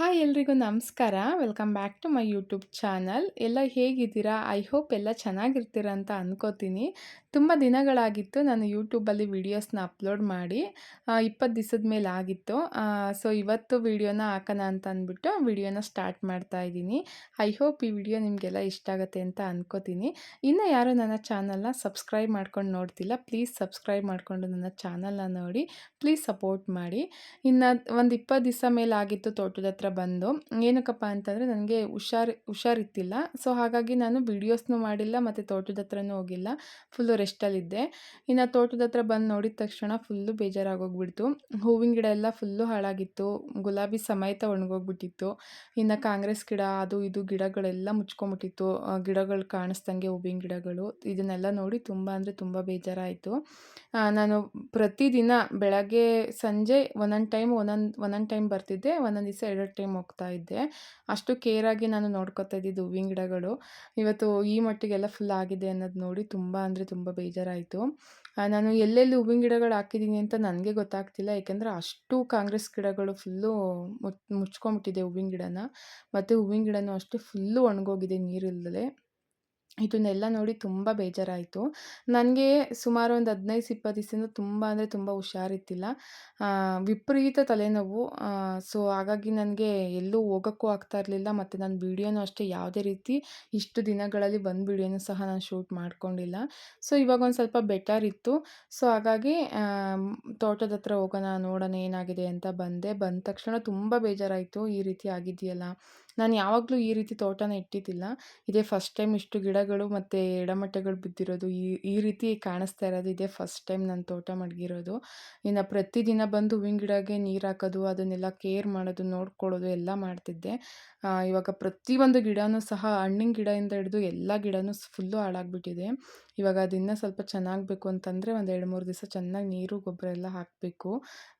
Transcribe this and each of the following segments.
Hi ಎಲ್ರಿಗೂ ನಮಸ್ಕಾರ. Welcome back to my YouTube channel ಎಲ್ಲ ಹೇಗಿದ್ದೀರಾ? ಐ ಹೋಪ್ ಎಲ್ಲ ಚೆನ್ನಾಗಿರ್ತೀರ ಅಂತ ಅಂದ್ಕೋತೀನಿ ತುಂಬ ದಿನಗಳಾಗಿತ್ತು ನಾನು ಯೂಟ್ಯೂಬಲ್ಲಿ ವೀಡಿಯೋಸ್ನ ಅಪ್ಲೋಡ್ ಮಾಡಿ. ಇಪ್ಪತ್ತು ದಿವಸದ ಮೇಲೆ ಆಗಿತ್ತು. ಸೊ ಇವತ್ತು ವೀಡಿಯೋನ ಹಾಕೋಣ ಅಂತ ಅಂದ್ಬಿಟ್ಟು ವೀಡಿಯೋನ ಸ್ಟಾರ್ಟ್ ಮಾಡ್ತಾ ಇದ್ದೀನಿ. ಐ ಹೋಪ್ ಈ ವಿಡಿಯೋ ನಿಮಗೆಲ್ಲ ಇಷ್ಟ ಆಗುತ್ತೆ ಅಂತ ಅಂದ್ಕೋತೀನಿ ಇನ್ನು ಯಾರು ನನ್ನ ಚಾನಲ್ನ ಸಬ್ಸ್ಕ್ರೈಬ್ ಮಾಡ್ಕೊಂಡು ನೋಡ್ತಿಲ್ಲ ಪ್ಲೀಸ್ ಸಬ್ಸ್ಕ್ರೈಬ್ ಮಾಡಿಕೊಂಡು ನನ್ನ ಚಾನಲ್ನ ನೋಡಿ ಪ್ಲೀಸ್ ಸಪೋರ್ಟ್ ಮಾಡಿ. ಇನ್ನು ಒಂದು ಇಪ್ಪತ್ತು ದಿವಸ ಮೇಲೆ ಆಗಿತ್ತು ತೋಟದ ಹತ್ರ ಬಂದು, ಏನಕ್ಕಪ್ಪ ಅಂತಂದರೆ ನನಗೆ ಹುಷಾರು ಹುಷಾರಿತ್ತಿಲ್ಲ ಸೊ ಹಾಗಾಗಿ ನಾನು ವೀಡಿಯೋಸ್ನೂ ಮಾಡಿಲ್ಲ, ಮತ್ತು ತೋಟದ ಹತ್ರನೂ ಹೋಗಿಲ್ಲ. ಫುಲ್ಲು ರೆಸ್ಟಲ್ಲಿದ್ದೆ. ಇನ್ನು ತೋಟದ ಹತ್ರ ಬಂದು ನೋಡಿದ ತಕ್ಷಣ ಫುಲ್ಲು ಬೇಜಾರಾಗೋಗ್ಬಿಡ್ತು. ಹೂವಿನ ಗಿಡ ಎಲ್ಲ ಫುಲ್ಲು ಹಾಳಾಗಿತ್ತು. ಗುಲಾಬಿ ಸಮೇತ ಒಣಗೋಗ್ಬಿಟ್ಟಿತ್ತು. ಇನ್ನು ಕಾಂಗ್ರೆಸ್ ಗಿಡ, ಅದು ಇದು ಗಿಡಗಳೆಲ್ಲ ಮುಚ್ಕೊಂಬಿಟ್ಟಿತ್ತು. ಗಿಡಗಳು ಕಾಣಿಸ್ದಂಗೆ ಹೂವಿನ ಗಿಡಗಳು. ಇದನ್ನೆಲ್ಲ ನೋಡಿ ತುಂಬ ಅಂದರೆ ತುಂಬ ಬೇಜಾರಾಯಿತು. ನಾನು ಪ್ರತಿದಿನ ಬೆಳಗ್ಗೆ ಸಂಜೆ ಒಂದೊಂದು ಟೈಮ್, ಒಂದೊಂದು ಒಂದೊಂದು ಟೈಮ್ ಬರ್ತಿದ್ದೆ. ಒಂದೊಂದು ದಿವಸ ಎರಡು ಟೈಮ್ ಹೋಗ್ತಾ ಇದ್ದೆ. ಅಷ್ಟು ಕೇರಾಗಿ ನಾನು ನೋಡ್ಕೊತಾ ಇದ್ದಿದ್ದು ಹೂವಿನ ಗಿಡಗಳು. ಇವತ್ತು ಈ ಮಟ್ಟಿಗೆಲ್ಲ ಫುಲ್ ಆಗಿದೆ ಅನ್ನೋದು ನೋಡಿ ತುಂಬ ಅಂದರೆ ತುಂಬ ಬೇಜಾರಾಯಿತು. ನಾನು ಎಲ್ಲೆಲ್ಲಿ ಹೂವಿನ ಗಿಡಗಳು ಹಾಕಿದ್ದೀನಿ ಅಂತ ನನಗೆ ಗೊತ್ತಾಗ್ತಿಲ್ಲ. ಯಾಕೆಂದರೆ ಅಷ್ಟು ಕಾಂಗ್ರೆಸ್ ಗಿಡಗಳು ಫುಲ್ಲು ಮುಚ್ ಮುಚ್ಕೊಂಬಿಟ್ಟಿದೆ ಹೂವಿನ ಗಿಡನ. ಮತ್ತು ಹೂವಿನ ಗಿಡನೂ ಅಷ್ಟೇ ಫುಲ್ಲು ಒಣಗೋಗಿದೆ ನೀರಿಲ್ಲದೆ ಇದನ್ನೆಲ್ಲ ನೋಡಿ ತುಂಬ ಬೇಜಾರಾಯಿತು. ನನಗೆ ಸುಮಾರು ಒಂದು ಹದಿನೈದು, ಇಪ್ಪತ್ತು ದಿವಸದಿಂದ ತುಂಬ ಅಂದರೆ ತುಂಬ ಹುಷಾರಿತ್ತಿಲ್ಲ ವಿಪರೀತ ತಲೆನೋವು. ಸೊ ಹಾಗಾಗಿ ನನಗೆ ಎಲ್ಲೂ ಹೋಗೋಕ್ಕೂ ಆಗ್ತಾ ಇರಲಿಲ್ಲ. ಮತ್ತು ನಾನು ವೀಡಿಯೋನೂ ಅಷ್ಟೇ ಯಾವುದೇ ರೀತಿ ಇಷ್ಟು ದಿನಗಳಲ್ಲಿ ಬಂದು ವೀಡಿಯೋನೂ ಸಹ ನಾನು ಶೂಟ್ ಮಾಡ್ಕೊಂಡಿಲ್ಲ. ಸೊ ಇವಾಗ ಒಂದು ಸ್ವಲ್ಪ ಬೆಟರ್ ಇತ್ತು. ಸೊ ಹಾಗಾಗಿ ತೋಟದ ಹತ್ರ ಹೋಗೋಣ, ನೋಡೋಣ ಏನಾಗಿದೆ ಅಂತ ಬಂದೆ. ಬಂದ ತಕ್ಷಣ ತುಂಬ ಬೇಜಾರಾಯಿತು. ಈ ರೀತಿ ಆಗಿದೆಯಲ್ಲ. ನಾನು ಯಾವಾಗಲೂ ಈ ರೀತಿ ತೋಟನ ಇಟ್ಟಿದ್ದಿಲ್ಲ. ಇದೇ ಫಸ್ಟ್ ಟೈಮ್ ಇಷ್ಟು ಗಿಡಗಳು ಮತ್ತು ಎಡಮಟ್ಟಗಳು ಬಿದ್ದಿರೋದು ಈ ಈ ರೀತಿ ಕಾಣಿಸ್ತಾ ಇರೋದು. ಇದೇ ಫಸ್ಟ್ ಟೈಮ್ ನಾನು ತೋಟ ಮಡಗಿರೋದು. ಇನ್ನು ಪ್ರತಿದಿನ ಬಂದು ಹೂವಿನ ಗಿಡಕ್ಕೆ ನೀರು ಹಾಕೋದು, ಅದನ್ನೆಲ್ಲ ಕೇರ್ ಮಾಡೋದು, ನೋಡ್ಕೊಳ್ಳೋದು ಎಲ್ಲ ಮಾಡ್ತಿದ್ದೆ. ಇವಾಗ ಪ್ರತಿಯೊಂದು ಗಿಡನೂ ಸಹ ಹಣ್ಣಿನ ಗಿಡದಿಂದ ಹಿಡಿದು ಎಲ್ಲ ಗಿಡನೂ ಫುಲ್ಲು ಹಾಳಾಗ್ಬಿಟ್ಟಿದೆ. ಇವಾಗ ಅದಿನ್ನೂ ಸ್ವಲ್ಪ ಚೆನ್ನಾಗಬೇಕು ಅಂತಂದರೆ ಒಂದು ಎರಡು ಮೂರು ದಿವಸ ಚೆನ್ನಾಗಿ ನೀರು, ಗೊಬ್ಬರ ಎಲ್ಲ ಹಾಕಬೇಕು.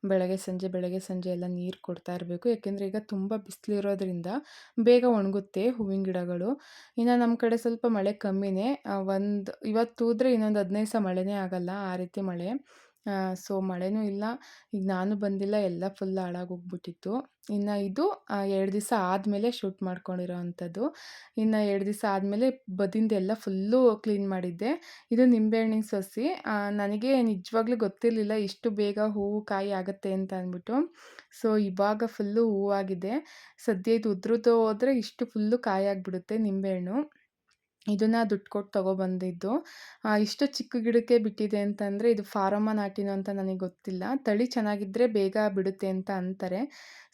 ಬೆಳಗ್ಗೆ ಸಂಜೆ ಬೆಳಗ್ಗೆ ಸಂಜೆ ಎಲ್ಲ ನೀರು ಕೊಡ್ತಾ ಇರಬೇಕು. ಯಾಕೆಂದರೆ ಈಗ ತುಂಬ ಬಿಸಿಲಿರೋದ್ರಿಂದ ಬೇಗ ಒಣಗುತ್ತೆ ಹೂವಿನ ಗಿಡಗಳು. ಇನ್ನು ನಮ್ಮ ಕಡೆ ಸ್ವಲ್ಪ ಮಳೆ ಕಮ್ಮಿನೇ ಒಂದು, ಇವತ್ತು ಹೋದರೆ ಇನ್ನೊಂದು ಹದಿನೈದು ದಿವಸ ಮಳೆನೇ ಆಗಲ್ಲ ಆ ರೀತಿ ಮಳೆ. ಸೊ, ಮಳೆನೂ ಇಲ್ಲ. ಈಗ ನಾನು ಬಂದಿಲ್ಲ, ಎಲ್ಲ ಫುಲ್ ಹಾಳಾಗೋಗ್ಬಿಟ್ಟಿತ್ತು. ಇನ್ನು ಇದು ಎರಡು ದಿವಸ ಆದಮೇಲೆ ಶೂಟ್ ಮಾಡ್ಕೊಂಡಿರೋ ಅಂಥದ್ದು. ಇನ್ನು ಎರಡು ದಿವಸ ಆದಮೇಲೆ ಬದಿಂದೆಲ್ಲ ಫುಲ್ಲು ಕ್ಲೀನ್ ಮಾಡಿದ್ದೆ. ಇದು ನಿಂಬೆಹಣ್ಣಿನ ಸಸಿ. ನನಗೆ ನಿಜವಾಗ್ಲೂ ಗೊತ್ತಿರಲಿಲ್ಲ ಇಷ್ಟು ಬೇಗ ಹೂವು ಕಾಯಿ ಆಗುತ್ತೆ ಅಂತ ಅಂದ್ಬಿಟ್ಟು. ಸೊ, ಇವಾಗ ಫುಲ್ಲು ಹೂವಾಗಿದೆ. ಸದ್ಯ ಇದು ಉದ್ರದ್ದು ಹೋದರೆ ಇಷ್ಟು ಫುಲ್ಲು ಕಾಯಿ ಆಗಿಬಿಡುತ್ತೆ ನಿಂಬೆಹಣ್ಣು ಇದನ್ನು ದುಡ್ಡು ಕೊಟ್ಟು ತೊಗೊಬಂದಿದ್ದು. ಇಷ್ಟು ಚಿಕ್ಕ ಗಿಡಕ್ಕೆ ಬಿಟ್ಟಿದೆ ಅಂತಂದರೆ ಇದು ಫಾರಮ್ಮ ನಾಟಿನೋ ಅಂತ ನನಗೆ ಗೊತ್ತಿಲ್ಲ. ತಳಿ ಚೆನ್ನಾಗಿದ್ದರೆ ಬೇಗ ಬಿಡುತ್ತೆ ಅಂತ ಅಂತಾರೆ.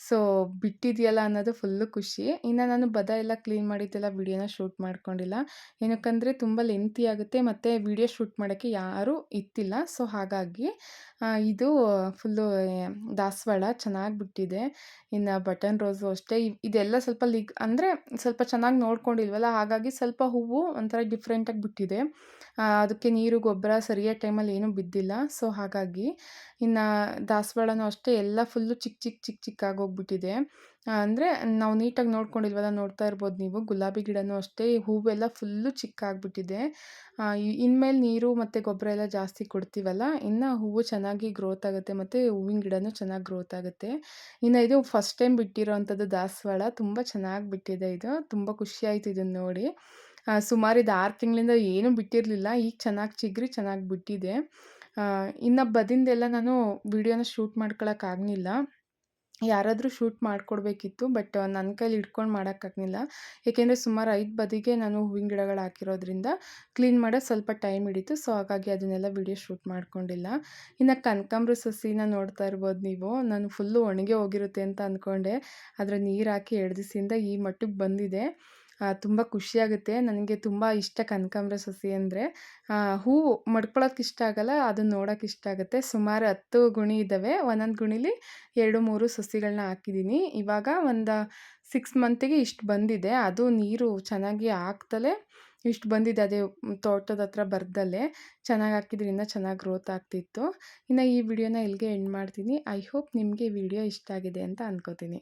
ಸೊ, ಬಿಟ್ಟಿದೆಯಲ್ಲ ಅನ್ನೋದು ಫುಲ್ಲು ಖುಷಿ. ಇನ್ನು ನಾನು ಬದ ಎಲ್ಲ ಕ್ಲೀನ್ ಮಾಡಿದ್ದೆಲ್ಲ ವಿಡಿಯೋನ ಶೂಟ್ ಮಾಡ್ಕೊಂಡಿಲ್ಲ. ಏನಕ್ಕಂದರೆ ತುಂಬ ಲೆಂತಿ ಆಗುತ್ತೆ ಮತ್ತು ವಿಡಿಯೋ ಶೂಟ್ ಮಾಡೋಕ್ಕೆ ಯಾರೂ ಇತ್ತಿಲ್ಲ. ಸೊ, ಹಾಗಾಗಿ ಇದು ಫುಲ್ಲು ದಾಸವಾಳ ಚೆನ್ನಾಗಿ ಬಿಟ್ಟಿದೆ. ಇನ್ನು ಬಟನ್ ರೋಸು ಅಷ್ಟೇ. ಇದೆಲ್ಲ ಸ್ವಲ್ಪ ಲಿಗ್, ಅಂದರೆ ಸ್ವಲ್ಪ ಚೆನ್ನಾಗಿ ನೋಡ್ಕೊಂಡಿಲ್ವಲ್ಲ, ಹಾಗಾಗಿ ಸ್ವಲ್ಪ ಹೂವು ಒಂಥರ ಡಿಫ್ರೆಂಟಾಗಿ ಬಿಟ್ಟಿದೆ. ಅದಕ್ಕೆ ನೀರು, ಗೊಬ್ಬರ ಸರಿಯಾದ ಟೈಮಲ್ಲಿ ಏನೂ ಬಿದ್ದಿಲ್ಲ. ಸೊ ಹಾಗಾಗಿ ಇನ್ನು ದಾಸವಾಳನೂ ಅಷ್ಟೇ ಎಲ್ಲ ಫುಲ್ಲು ಚಿಕ್ಕ ಚಿಕ್ಕ ಚಿಕ್ಕ ಚಿಕ್ಕಾಗೋಗ್ಬಿಟ್ಟಿದೆ ಅಂದರೆ ನಾವು ನೀಟಾಗಿ ನೋಡ್ಕೊಂಡಿಲ್ವಲ್ಲ, ನೋಡ್ತಾ ಇರ್ಬೋದು ನೀವು. ಗುಲಾಬಿ ಗಿಡನೂ ಅಷ್ಟೇ, ಹೂವೆಲ್ಲ ಫುಲ್ಲು ಚಿಕ್ಕಾಗ್ಬಿಟ್ಟಿದೆ ಇನ್ಮೇಲೆ ನೀರು ಮತ್ತು ಗೊಬ್ಬರ ಎಲ್ಲ ಜಾಸ್ತಿ ಕೊಡ್ತೀವಲ್ಲ, ಇನ್ನು ಹೂವು ಚೆನ್ನಾಗಿ ಗ್ರೋತ್ ಆಗುತ್ತೆ ಮತ್ತು ಹೂವಿನ ಗಿಡನೂ ಚೆನ್ನಾಗಿ ಗ್ರೋತ್ ಆಗುತ್ತೆ. ಇನ್ನು ಇದು ಫಸ್ಟ್ ಟೈಮ್ ಬಿಟ್ಟಿರೋ ಅಂಥದ್ದು ದಾಸವಾಳ. ತುಂಬ ಚೆನ್ನಾಗಿ ಬಿಟ್ಟಿದೆ ಇದು. ತುಂಬ ಖುಷಿ ಆಯಿತು ಇದನ್ನು ನೋಡಿ. ಸುಮಾರು ಇದು ಆರು ತಿಂಗಳಿಂದ ಏನೂ ಬಿಟ್ಟಿರಲಿಲ್ಲ. ಈಗ ಚೆನ್ನಾಗಿ ಚಿಗ್ರಿ ಚೆನ್ನಾಗಿ ಬಿಟ್ಟಿದೆ. ಇನ್ನು ಬದಿಂದೆಲ್ಲ ನಾನು ವೀಡಿಯೋನ ಶೂಟ್ ಮಾಡ್ಕೊಳಕ್ಕಾಗಲಿಲ್ಲ ಯಾರಾದರೂ ಶೂಟ್ ಮಾಡಿಕೊಡ್ಬೇಕಿತ್ತು, ಬಟ್ ನನ್ನ ಕೈಲಿ ಹಿಡ್ಕೊಂಡು ಮಾಡೋಕ್ಕಾಗಲಿಲ್ಲ ಏಕೆಂದರೆ ಸುಮಾರು ಐದು ಬದಿಗೆ ನಾನು ಹೂವಿನ ಗಿಡಗಳು ಹಾಕಿರೋದ್ರಿಂದ ಕ್ಲೀನ್ ಮಾಡೋ ಸ್ವಲ್ಪ ಟೈಮ್ ಹಿಡಿತು. ಸೊ ಹಾಗಾಗಿ ಅದನ್ನೆಲ್ಲ ವಿಡಿಯೋ ಶೂಟ್ ಮಾಡ್ಕೊಂಡಿಲ್ಲ. ಇನ್ನು ಕನಕಾಂಬ್ರ ಸಸಿನ ನೋಡ್ತಾ ಇರ್ಬೋದು ನೀವು. ನಾನು ಫುಲ್ಲು ಒಣಗೆ ಹೋಗಿರುತ್ತೆ ಅಂತ ಅಂದ್ಕೊಂಡೆ ಅದರ ನೀರು ಹಾಕಿ ಎರಡು ದಿವಸದಿಂದ ಈ ಮಟ್ಟಿಗೆ ಬಂದಿದೆ. ತುಂಬ ಖುಷಿಯಾಗುತ್ತೆ. ನನಗೆ ತುಂಬ ಇಷ್ಟ ಕನಕಾಂಬ್ರ ಸಸಿ ಅಂದರೆ. ಹೂವು ಮಡ್ಕೊಳ್ಳೋಕೆ ಇಷ್ಟ ಆಗಲ್ಲ ಅದನ್ನ ನೋಡೋಕೆ ಇಷ್ಟ ಆಗುತ್ತೆ. ಸುಮಾರು ಹತ್ತು ಗುಣಿ ಇದ್ದಾವೆ ಒಂದೊಂದು ಗುಣಿಲಿ ಎರಡು, ಮೂರು ಸಸಿಗಳನ್ನ ಹಾಕಿದ್ದೀನಿ ಇವಾಗ ಒಂದು ಸಿಕ್ಸ್ ಮಂತಿಗೆ ಇಷ್ಟು ಬಂದಿದೆ. ಅದು ನೀರು ಚೆನ್ನಾಗಿ ಹಾಕ್ದಲೇ ಇಷ್ಟು ಬಂದಿದೆ. ಅದೇ ತೋಟದ ಹತ್ರ ಬರ್ದಲ್ಲೇ ಚೆನ್ನಾಗಿ ಹಾಕಿದ್ರಿಂದ ಚೆನ್ನಾಗಿ ಗ್ರೋತ್ ಆಗ್ತಿತ್ತು. ಇನ್ನು ಈ ವಿಡಿಯೋನ ಇಲ್ಲಿಗೆ ಎಂಡ್ ಮಾಡ್ತೀನಿ. ಐ ಹೋಪ್ ನಿಮಗೆ ವಿಡಿಯೋ ಇಷ್ಟ ಆಗಿದೆ ಅಂತ ಅಂದ್ಕೋತೀನಿ